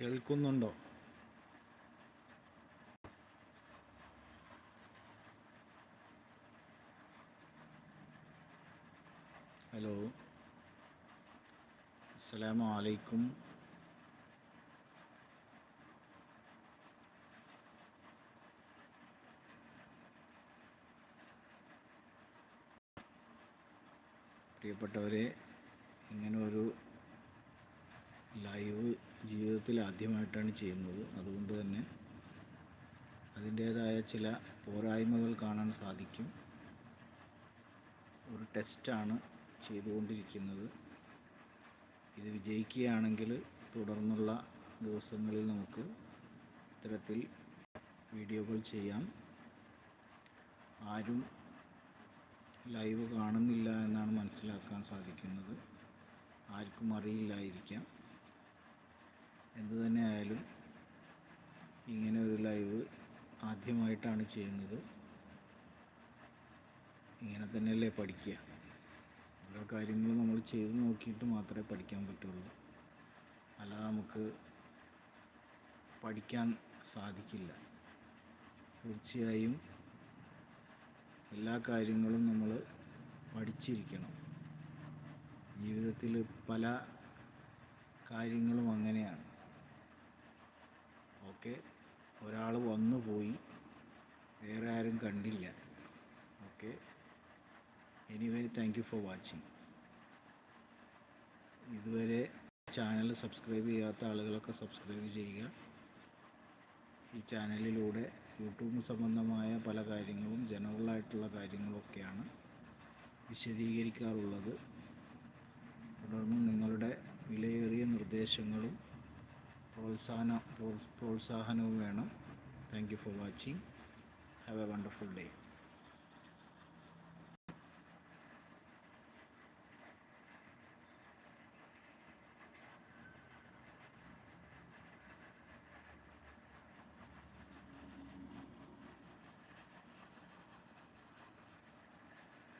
കേൾക്കുന്നുണ്ടോ? ഹലോ. അസ്സലാമു അലൈക്കും. പ്രിയപ്പെട്ടവരെ ഇങ്ങനെ ഒരു ലൈവ് ജീവിതത്തിൽ ആദ്യമായിട്ടാണ് ചെയ്യുന്നത്. അതുകൊണ്ട് തന്നെ അതിന്റേതായ ചില പോരായ്മകൾ കാണാൻ സാധിക്കും. ഒരു ടെസ്റ്റാണ് ചെയ്തുകൊണ്ടിരിക്കുന്നത്. ഇത് വിജയിക്കുകയാണെങ്കിൽ തുടർന്നുള്ള ദിവസങ്ങളിൽ നമുക്ക് ഇത്തരത്തിൽ വീഡിയോകൾ ചെയ്യാം. ആരും ലൈവ് കാണുന്നില്ല എന്നാണ് മനസ്സിലാക്കാൻ സാധിക്കുന്നത്. ആർക്കും അറിയില്ലായിരിക്കാം എന്തു തന്നെ ആയാലും ഇങ്ങനെ ഒരു ലൈവ് ആദ്യമായിട്ടാണ് ചെയ്യുന്നത്. ഇങ്ങനെ തന്നെയല്ലേ പഠിക്കുക. ഓരോ കാര്യങ്ങളും നമ്മൾ ചെയ്ത് നോക്കിയിട്ട് മാത്രമേ പഠിക്കാൻ പറ്റുള്ളൂ. അല്ലാതെ നമുക്ക് പഠിക്കാൻ സാധിക്കില്ല. തീർച്ചയായും എല്ലാ കാര്യങ്ങളും നമ്മൾ പഠിച്ചിരിക്കണം. ജീവിതത്തിൽ പല കാര്യങ്ങളും അങ്ങനെയാണ്. ഓക്കെ? ഒരാൾ വന്നു പോയി. വേറെ ആരും കണ്ടില്ല. Okay. Anyway thank you for watching ഇതുവരെ ചാനൽ സബ്സ്ക്രൈബ് ചെയ്യാത്ത ആളുകളൊക്കെ സബ്സ്ക്രൈബ് ചെയ്യുക. ഈ ചാനലിലൂടെ യൂട്യൂബ് സംബന്ധമായ പല കാര്യങ്ങളും ജനറലായിട്ടുള്ള കാര്യങ്ങളൊക്കെയാണ് വിശദീകരിക്കാറുള്ളത്. തുടർന്ന് നിങ്ങളുടെ വിലയേറിയ നിർദ്ദേശങ്ങളും പ്രോത്സാഹന പ്രോത്സാഹനവും വേണം. Thank you for watching have a wonderful day